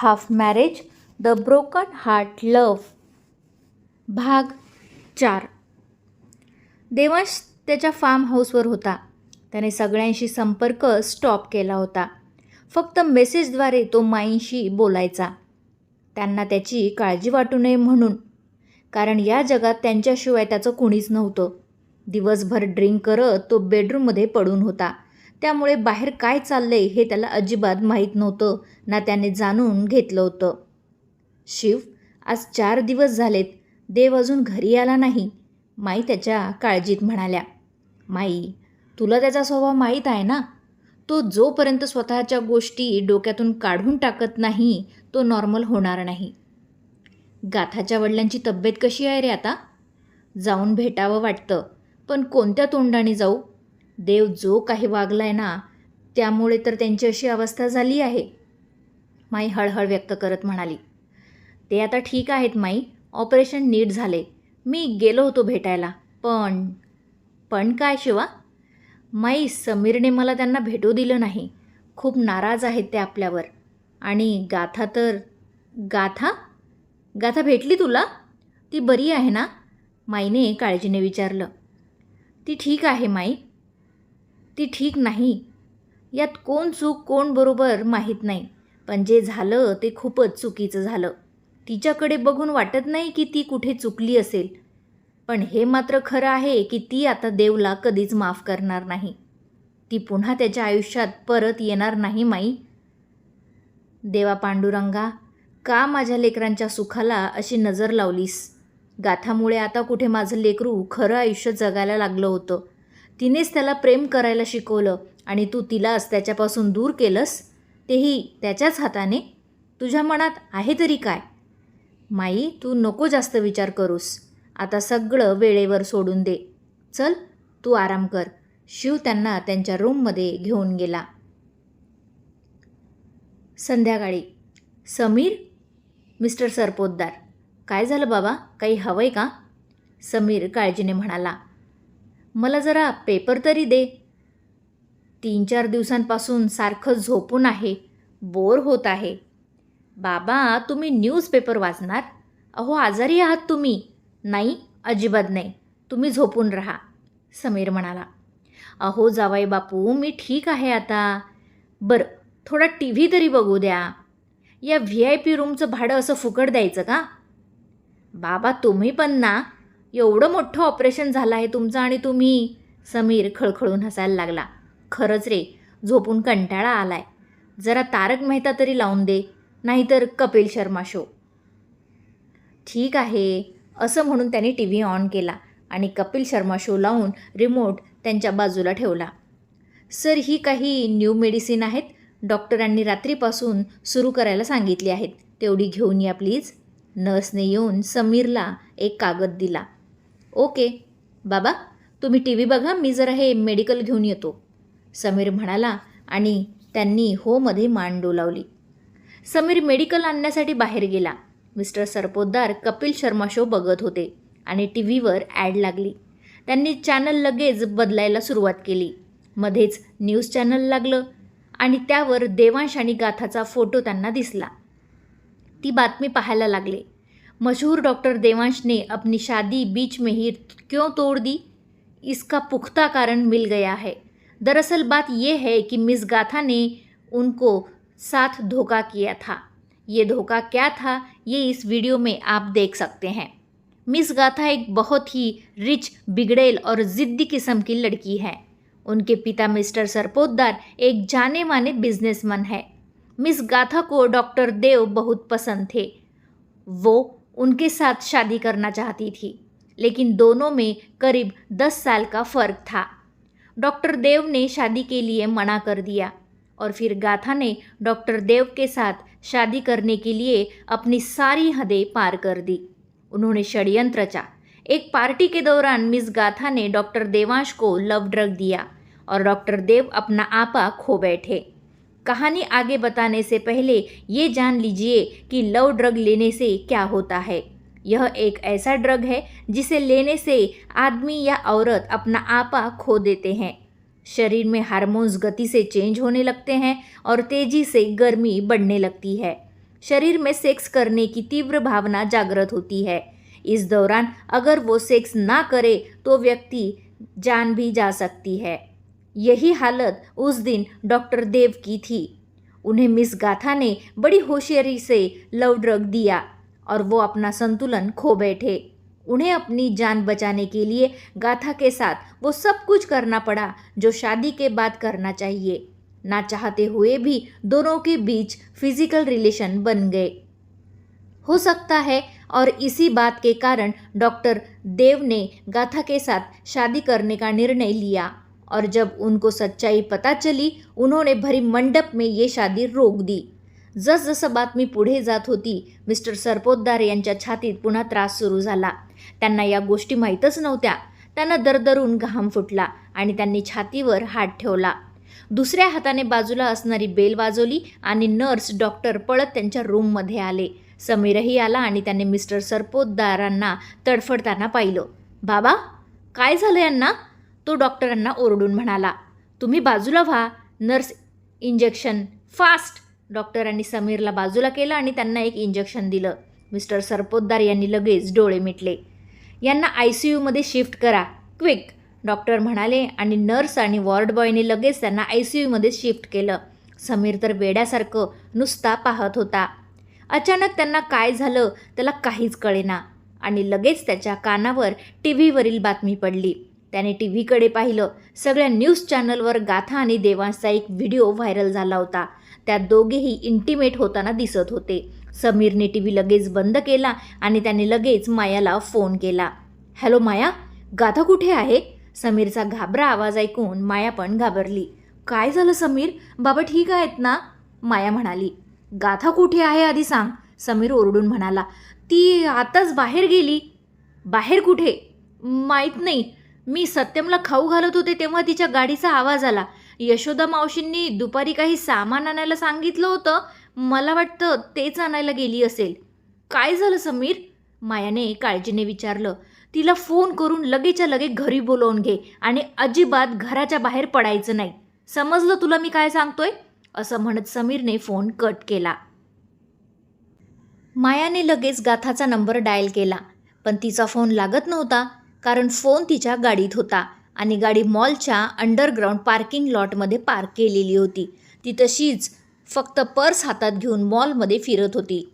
Half marriage the broken heart love. भाग चार. देवांश त्याच्या फार्म हाऊसवर होता. त्याने सगळ्यांशी संपर्क स्टॉप केला होता. फक्त मेसेजद्वारे तो माईंशी बोलायचा. त्यांना त्याची काळजी वाटू नये म्हणून. कारण या जगात त्यांच्याशिवाय त्याचं कुणीच नव्हतं. दिवसभर ड्रिंक करत तो बेडरूममध्ये पडून होता. त्यामुळे बाहेर काय चाललंय हे त्याला अजिबात माहीत नव्हतं. ना त्याने जाणून घेतलं होतं. शिव आज चार दिवस झालेत. देव अजून घरी आला नाही. माई त्याच्या काळजीत म्हणाल्या माई तुला त्याचा स्वभाव माहीत आहे ना? तो जोपर्यंत स्वतःच्या गोष्टी डोक्यातून काढून टाकत नाही तो नॉर्मल होणार नाही. गाथाच्या वडिलांची तब्येत कशी आहे रे आता? जाऊन भेटावं वाटतं पण कोणत्या तोंडाने जाऊ? देव जो काही वागलाय ना त्यामुळे तर त्यांची अशी अवस्था झाली आहे. माई हळहळ व्यक्त करत म्हणाली ते आता ठीक आहेत माई ऑपरेशन नीट झाले. मी गेलो होतो भेटायला पण पण काय शिवा? माई समीरने मला त्यांना भेटू दिलं नाही. खूप नाराज आहेत ते आपल्यावर. आणि गाथा तर गाथा? गाथा भेटली तुला? ती बरी आहे ना? माईने काळजीने विचारलं. ती ठीक आहे माई ती ठीक नाही. यात कोण चूक कोण बरोबर माहीत नाही. पण जे झालं ते खूपच चुकीचं झालं. तिच्याकडे बघून वाटत नाही की ती कुठे चुकली असेल. पण हे मात्र खरं आहे की ती आता देवला कधीच माफ करणार नाही. ती पुन्हा त्याच्या आयुष्यात परत येणार नाही माई. देवा पांडुरंगा का माझ्या लेकरांच्या सुखाला अशी नजर लावलीस? गाथामुळे आता कुठे माझं लेकरू खरं आयुष्य जगायला लागलं होतं. तिनेच त्याला प्रेम करायला शिकवलं आणि तू तिलाच त्याच्यापासून दूर केलंस तेही त्याच्याच हाताने तुझ्या मनात आहे तरी काय? माई तू नको जास्त विचार करूस. आता सगळं वेळेवर सोडून दे. चल तू आराम कर. शिव त्यांना त्यांच्या रूममध्ये घेऊन गेला. संध्याकाळी. समीर? मिस्टर सरपोतदार. काय झालं बाबा? काही हवं आहे का? समीर काळजीने म्हणाला. मला जरा पेपर तरी दे. तीन चार दिवसांपासून सारखं झोपून आहे बोर होत आहे. बाबा तुम्ही न्यूजपेपर वाचणार? अहो आजारी आहात तुम्ही. नाही अजिबात नाही. तुम्ही झोपून राहा समीर म्हणाला. अहो जावाई बापू मी ठीक आहे आता. बरं थोडा टी व्ही तरी बघू द्या. या व्ही आय पी रूमचं भाडं असं फुकट द्यायचं का? बाबा तुम्ही पण ना एवढं मोठं ऑपरेशन झालं आहे तुमचं आणि तुम्ही. समीर खळखळून हसायला लागला. खरंच रे झोपून कंटाळा आलाय. जरा तारक मेहता तरी लावून दे नाहीतर कपिल शर्मा शो ठीक आहे असं म्हणून त्यांनी टी व्ही ऑन केला आणि कपिल शर्मा शो लावून रिमोट त्यांच्या बाजूला ठेवला. सर ही काही न्यू मेडिसिन आहेत? डॉक्टरांनी रात्रीपासून सुरू करायला सांगितली आहेत. तेवढी घेऊन या प्लीज नर्सने येऊन समीरला एक कागद दिला. ओके. बाबा तुम्ही टी व्ही बघा मी जरा हे मेडिकल घेऊन येतो. समीर म्हणाला आणि त्यांनी होमध्ये मान डोलावली समीर मेडिकल आणण्यासाठी बाहेर गेला. मिस्टर सरपोतदार कपिल शर्मा शो बघत होते आणि टी व्हीवर ॲड लागली. त्यांनी चॅनल लगेच बदलायला सुरुवात केली. मध्येच न्यूज चॅनल लागलं आणि त्यावर देवांश आणि गाथाचा फोटो त्यांना दिसला. ती बातमी पाहायला लागले. मशहूर डॉक्टर देवांश ने अपनी शादी बीच में ही क्यों तोड़ दी? इसका पुख्ता कारण मिल गया है। दरअसल बात यह है कि मिस गाथा ने उनको साथ धोखा किया था। ये धोखा क्या था, ये इस वीडियो में आप देख सकते हैं। मिस गाथा एक बहुत ही रिच, बिगड़ेल और ज़िद्दी किस्म की लड़की है। उनके पिता मिस्टर सरपोतदार एक जाने माने बिजनेसमैन है। मिस गाथा को डॉक्टर देव बहुत पसंद थे। वो उनके साथ शादी करना चाहती थी, लेकिन दोनों में करीब दस साल का फ़र्क था। डॉक्टर देव ने शादी के लिए मना कर दिया और फिर गाथा ने डॉक्टर देव के साथ शादी करने के लिए अपनी सारी हदें पार कर दी। उन्होंने षड्यंत्र रचा। एक पार्टी के दौरान मिस गाथा ने डॉक्टर देवांश को लव ड्रग दिया और डॉक्टर देव अपना आपा खो बैठे। कहानी आगे बताने से पहले ये जान लीजिए कि लव ड्रग लेने से क्या होता है। यह एक ऐसा ड्रग है जिसे लेने से आदमी या औरत अपना आपा खो देते हैं। शरीर में हार्मोन्स गति से चेंज होने लगते हैं और तेज़ी से गर्मी बढ़ने लगती है। शरीर में सेक्स करने की तीव्र भावना जागृत होती है। इस दौरान अगर वो सेक्स ना करे तो व्यक्ति जान भी जा सकती है। यही हालत उस दिन डॉक्टर देव की थी। उन्हें मिस गाथा ने बड़ी होशियारी से लव ड्रग दिया और वो अपना संतुलन खो बैठे। उन्हें अपनी जान बचाने के लिए गाथा के साथ वो सब कुछ करना पड़ा जो शादी के बाद करना चाहिए। ना चाहते हुए भी दोनों के बीच फ़िज़िकल रिलेशन बन गए। हो सकता है और इसी बात के कारण डॉक्टर देव ने गाथा के साथ शादी करने का निर्णय लिया। और जब उनको सच्चाई पता चली उन्होंने भरी मंडप में ये शादी रोक दी। जसजसं बातमी पुढे जात होती मिस्टर सरपोतदार यांच्या छातीत पुन्हा त्रास सुरू झाला. त्यांना या गोष्टी माहीतच नव्हत्या. त्यांना दरदरून घाम फुटला आणि त्यांनी छातीवर हात ठेवला. दुसऱ्या हाताने बाजूला असणारी बेल वाजवली आणि नर्स डॉक्टर पळत त्यांच्या रूममध्ये आले. समीरही आला आणि त्याने मिस्टर सरपोतदारांना तडफडताना पाहिलं. बाबा काय झालं यांना? तो डॉक्टरांना ओरडून म्हणाला तुम्ही बाजूला व्हा नर्स इंजेक्शन फास्ट. डॉक्टरांनी समीरला बाजूला केलं आणि त्यांना एक इंजेक्शन दिलं. मिस्टर सरपोतदार यांनी लगेच डोळे मिटले. यांना आय सी यूमध्ये शिफ्ट करा क्विक डॉक्टर म्हणाले आणि नर्स आणि वॉर्ड बॉयने लगेच त्यांना आय सी यूमध्ये शिफ्ट केलं. समीर तर वेड्यासारखं नुसता पाहत होता. अचानक त्यांना काय झालं त्याला काहीच कळेना आणि लगेच त्याच्या कानावर टी व्हीवरील बातमी पडली. त्याने टी व्हीकडे पाहिलं. सगळ्या न्यूज चॅनलवर गाथा आणि देवांचा एक व्हिडिओ व्हायरल झाला होता. त्यात दोघेही इंटिमेट होताना दिसत होते. समीरने टी व्ही लगेच बंद केला आणि त्याने लगेच मायाला फोन केला. हॅलो माया? गाथा कुठे आहे? समीरचा घाबरा आवाज ऐकून माया पण घाबरली. काय झालं समीर? बाबा ठीक आहेत ना? माया म्हणाली. गाथा कुठे आहे आधी सांग. समीर ओरडून म्हणाला. ती आताच बाहेर गेली. बाहेर कुठे? माहीत नाही. मी सत्यमला खाऊ घालत होते तेव्हा तिच्या गाडीचा आवाज आला. यशोदा मावशींनी दुपारी काही सामान आणायला सांगितलं होतं. मला वाटतं तेच आणायला गेली असेल. काय झालं समीर? मायाने काळजीने विचारलं. तिला फोन करून लगेच्या लगे घरी बोलवून घे आणि अजिबात घराच्या बाहेर पडायचं नाही. समजलं तुला मी काय सांगतोय? असं म्हणत समीरने फोन कट केला. मायाने लगेच गाथाचा नंबर डायल केला. पण तिचा फोन लागत नव्हता. कारण फोन तिच्या गाडीत होता आणि गाडी मॉलच्या अंडरग्राऊंड पार्किंग लॉटमध्ये पार्क केलेली होती. ती तशीच फक्त पर्स हातात घेऊन मॉलमध्ये फिरत होती.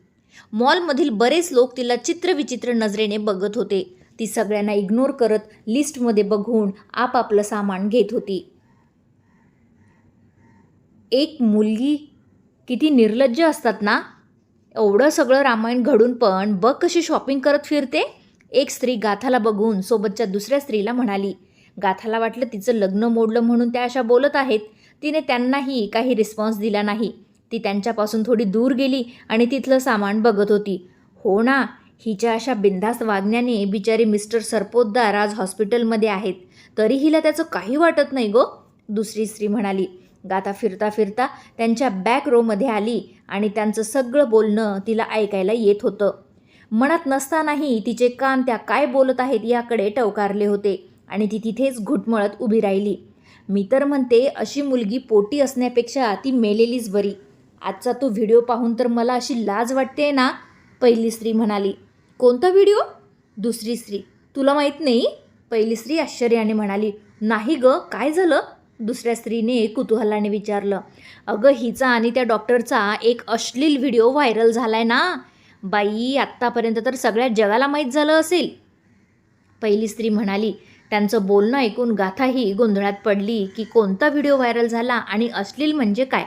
मॉलमधील बरेच लोक तिला चित्रविचित्र नजरेने बघत होते. ती सगळ्यांना इग्नोर करत लिस्टमध्ये बघून आपापलं सामान घेत होती. एक मुलगी किती निर्लज्ज असतात ना? एवढं सगळं रामायण घडून पण बघ कशी शॉपिंग करत फिरते. एक स्त्री गाथाला बघून सोबतच्या दुसऱ्या स्त्रीला म्हणाली गाथाला वाटलं तिचं लग्न मोडलं म्हणून त्या अशा बोलत आहेत. तिने त्यांनाही काही रिस्पॉन्स दिला नाही. ती त्यांच्यापासून थोडी दूर गेली आणि तिथलं सामान बघत होती. हो ना हिच्या अशा बिंदास वागण्याने बिचारी मिस्टर सरपोतदार आज हॉस्पिटलमध्ये आहेत. तरी हिला त्याचं काही वाटत नाही गो. दुसरी स्त्री म्हणाली गाथा फिरता फिरता त्यांच्या बॅक रोमध्ये आली आणि त्यांचं सगळं बोलणं तिला ऐकायला येत होतं. मनात नसतानाही तिचे कान त्या काय बोलत आहेत याकडे टवकारले होते आणि ती तिथेच घुटमळत उभी राहिली. मी तर म्हणते अशी मुलगी पोटी असण्यापेक्षा ती मेलेलीच बरी. आजचा तो व्हिडिओ पाहून तर मला अशी लाज वाटते ना? पहिली स्त्री म्हणाली. कोणता व्हिडिओ? दुसरी स्त्री. तुला माहीत नाही? पहिली स्त्री आश्चर्याने म्हणाली. नाही ग काय झालं? दुसऱ्या स्त्रीने कुतूहलाने विचारलं. अगं हिचा आणि त्या डॉक्टरचा एक अश्लील व्हिडिओ व्हायरल झालाय ना? बाई आत्तापर्यंत तर सगळ्या जगाला माहीत झालं असेल. पहिली स्त्री म्हणाली त्यांचं बोलणं ऐकून गाथाही गोंधळात पडली की कोणता व्हिडिओ व्हायरल झाला आणि अश्लील म्हणजे काय?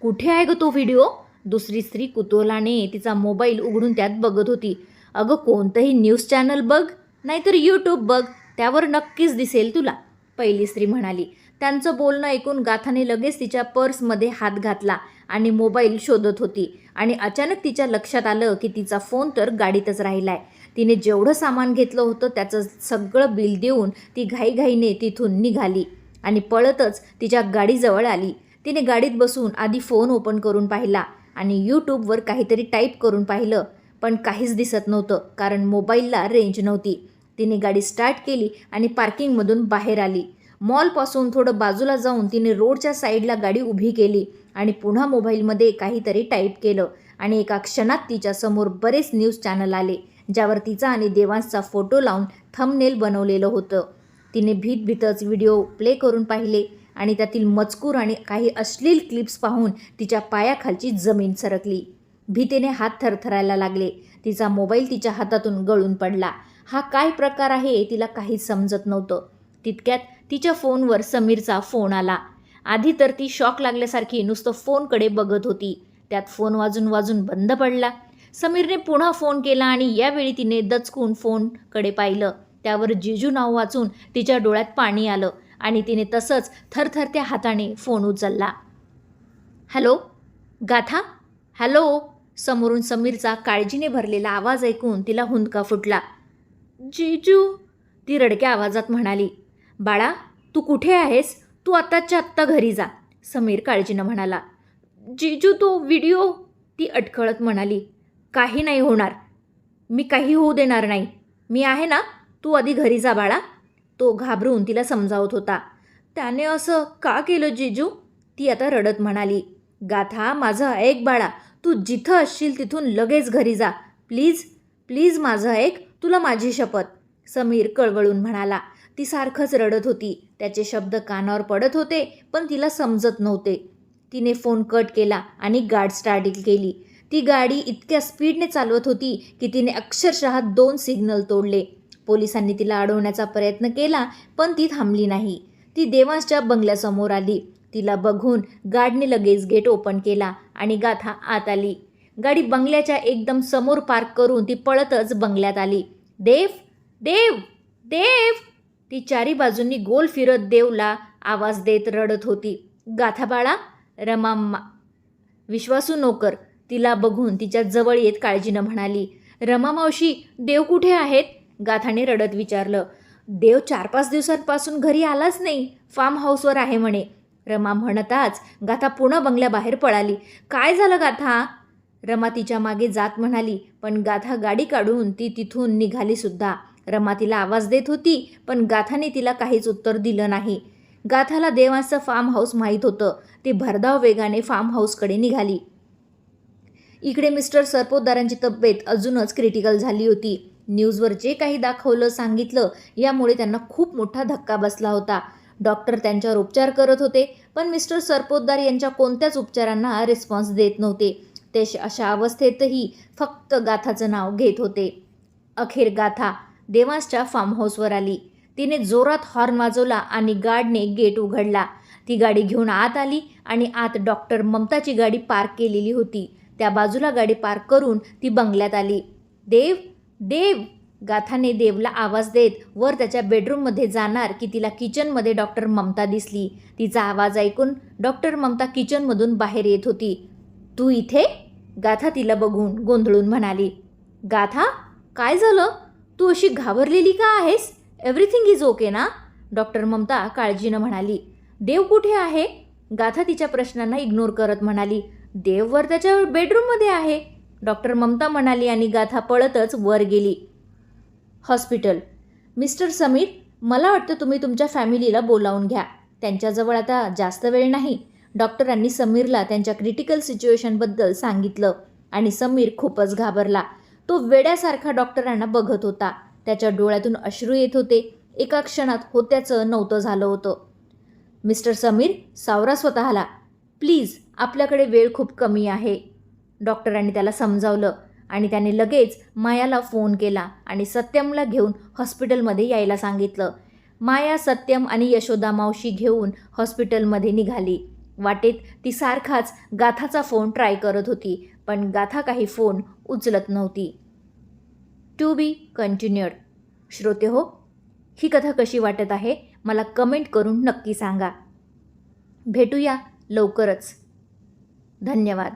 कुठे आहे ग तो व्हिडिओ? दुसरी स्त्री कुतूहलाने तिचा मोबाईल उघडून त्यात बघत होती. अगं कोणतंही न्यूज चॅनल बघ नाहीतर यूट्यूब बघ त्यावर नक्कीच दिसेल तुला. पहिली स्त्री म्हणाली त्यांचं बोलणं ऐकून गाथाने लगेच तिच्या पर्समध्ये हात घातला. आणि मोबाईल शोधत होती. आणि अचानक तिच्या लक्षात आलं की तिचा फोन तर गाडीतच राहिला आहे तिने जेवढं सामान घेतलं होतं त्याचं सगळं बिल देऊन ती घाईघाईने तिथून निघाली. आणि पळतच तिच्या गाडीजवळ आली. तिने गाडीत बसून आधी फोन ओपन करून पाहिला आणि यूट्यूबवर काहीतरी टाईप करून पाहिलं. पण काहीच दिसत नव्हतं कारण मोबाईलला रेंज नव्हती. तिने गाडी स्टार्ट केली आणि पार्किंगमधून बाहेर आली. मॉलपासून थोडं बाजूला जाऊन तिने रोडच्या साईडला गाडी उभी केली आणि पुन्हा मोबाईलमध्ये काहीतरी टाईप केलं आणि एका क्षणात तिच्यासमोर बरेच न्यूज चॅनल आले ज्यावर तिचा आणि देवांसचा फोटो लावून थंबनेल बनवलेलं होतं. तिने भीतभीतच व्हिडिओ प्ले करून पाहिले आणि त्यातील मजकूर आणि काही अश्लील क्लिप्स पाहून तिच्या पायाखालची जमीन सरकली. भीतीने हात थरथरायला लागले. तिचा मोबाईल तिच्या हातातून गळून पडला. हा काय प्रकार आहे तिला काही समजत नव्हतं. तितक्यात तिच्या फोनवर समीरचा फोन आला. आधी तर ती शॉक लागल्यासारखी नुसतं फोनकडे बघत होती. त्यात फोन वाजून वाजून बंद पडला. समीरने पुन्हा फोन केला आणि यावेळी तिने दचकून फोनकडे पाहिलं. त्यावर जिजू नाव वाचून तिच्या डोळ्यात पाणी आलं आणि तिने तसंच थरथरत्या हाताने फोन उचलला. हॅलो गाथा? हॅलो? समोरून समीरचा काळजीने भरलेला आवाज ऐकून तिला हुंदका फुटला. जिजू ती रडक्या आवाजात म्हणाली. बाळा तू कुठे आहेस? तू आत्ताच्या आत्ता घरी जा समीर काळजीनं म्हणाला. जिजू तो व्हिडिओ? ती अटकळत म्हणाली. काही नाही होणार. मी काही होऊ देणार नाही. मी आहे ना? तू आधी घरी जा बाळा. तो घाबरून तिला समजावत होता. त्याने असं का केलं जिजू? ती आता रडत म्हणाली. गाथा माझं ऐक बाळा. तू जिथं असशील तिथून लगेच घरी जा. प्लीज प्लीज माझं ऐक. तुला माझी शपथ. समीर कळवळून म्हणाला. ती सारखंच रडत होती. त्याचे शब्द कानावर पडत होते पण तिला समजत नव्हते. तिने फोन कट केला आणि गाड स्टार्टिंग केली. ती गाडी इतक्या स्पीडने चालवत होती की तिने अक्षरशः दोन सिग्नल तोडले. पोलिसांनी तिला अडवण्याचा प्रयत्न केला पण ती थांबली नाही. ती देवांशच्या बंगल्यासमोर आली. तिला बघून गाडने लगेच गेट ओपन केला आणि गाथा आत आली. गाडी बंगल्याच्या एकदम समोर पार्क करून ती पळतच बंगल्यात आली. देव! देव! देव! ती चारी बाजूंनी गोल फिरत देवला आवाज देत रडत होती. गाथा बाळा रमा मा विश्वासू नोकर तिला बघून तिच्या जवळ येत काळजीनं म्हणाली. रमा मावशी देव कुठे आहेत? गाथाने रडत विचारलं. देव चार पाच दिवसांपासून घरी आलाच नाही. फार्म हाऊसवर आहे म्हणे. रमा म्हणताच गाथा पुन्हा बंगल्याबाहेर पळाली. काय झालं गाथा? रमा तिच्यामागे जात म्हणाली पण गाथा गाडी काढून ती तिथून निघाली सुद्धा. रमा तिला आवाज देत होती पण गाथाने तिला काहीच उत्तर दिलं नाही. गाथाला देवांचं फार्म हाऊस माहीत होतं. ती भरधाव वेगाने फार्म हाऊसकडे निघाली. इकडे मिस्टर सरपोतदारांची तब्येत अजूनच क्रिटिकल झाली होती. न्यूजवर जे काही दाखवलं सांगितलं यामुळे त्यांना खूप मोठा धक्का बसला होता. डॉक्टर त्यांच्यावर उपचार करत होते पण मिस्टर सरपोतदार यांच्या कोणत्याच उपचारांना रिस्पॉन्स देत नव्हते. ते श- अशा अवस्थेतही फक्त गाथाचं नाव घेत होते. अखेर गाथा देवासच्या फार्म हाऊसवर आली. तिने जोरात हॉर्न वाजवला आणि गार्डने गेट उघडला. ती गाडी घेऊन आत आली आणि आत डॉक्टर ममताची गाडी पार्क केलेली होती. त्या बाजूला गाडी पार्क करून ती बंगल्यात आली. देव देव! गाथाने देवला आवाज देत वर त्याच्या बेडरूममध्ये जाणार की तिला किचनमध्ये डॉक्टर ममता दिसली. तिचा आवाज ऐकून डॉक्टर ममता किचनमधून बाहेर येत होती. तू इथे? गाथा तिला बघून गोंधळून म्हणाली. गाथा काय झालं? तू अशी घाबरलेली का आहेस? एव्हरीथिंग इज ओके ना? डॉक्टर ममता काळजीनं म्हणाली. देव कुठे आहे? गाथा तिच्या प्रश्नांना इग्नोर करत म्हणाली. देव वर त्याच्या बेडरूममध्ये आहे. डॉक्टर ममता म्हणाली आणि गाथा पळतच वर गेली. हॉस्पिटल मिस्टर समीर मला वाटतं तुम्ही तुमच्या फॅमिलीला बोलावून घ्या. त्यांच्याजवळ आता जास्त वेळ नाही. डॉक्टरांनी समीरला त्यांच्या क्रिटिकल सिच्युएशनबद्दल सांगितलं आणि समीर खूपच घाबरला. तो वेड्यासारखा डॉक्टरांना बघत होता. त्याच्या डोळ्यातून अश्रू येत होते. एका क्षणात होत्याचं नव्हतं झालं होतं. मिस्टर समीर सावरा स्वतःला प्लीज आपल्याकडे वेळ खूप कमी आहे. डॉक्टरांनी त्याला समजावलं आणि त्याने लगेच मायाला फोन केला आणि सत्यमला घेऊन हॉस्पिटलमध्ये यायला सांगितलं. माया सत्यम आणि यशोदा मावशी घेऊन हॉस्पिटलमध्ये निघाली. वाटेत ती सारखाच गाथाचा फोन ट्राय करत होती. पण गाथा काही फोन उचलत नव्हती. टू बी कंटिन्युअड श्रोते हो ही कथा कशी वाटत आहे मला कमेंट करून नक्की सांगा. भेटूया लवकरच. धन्यवाद.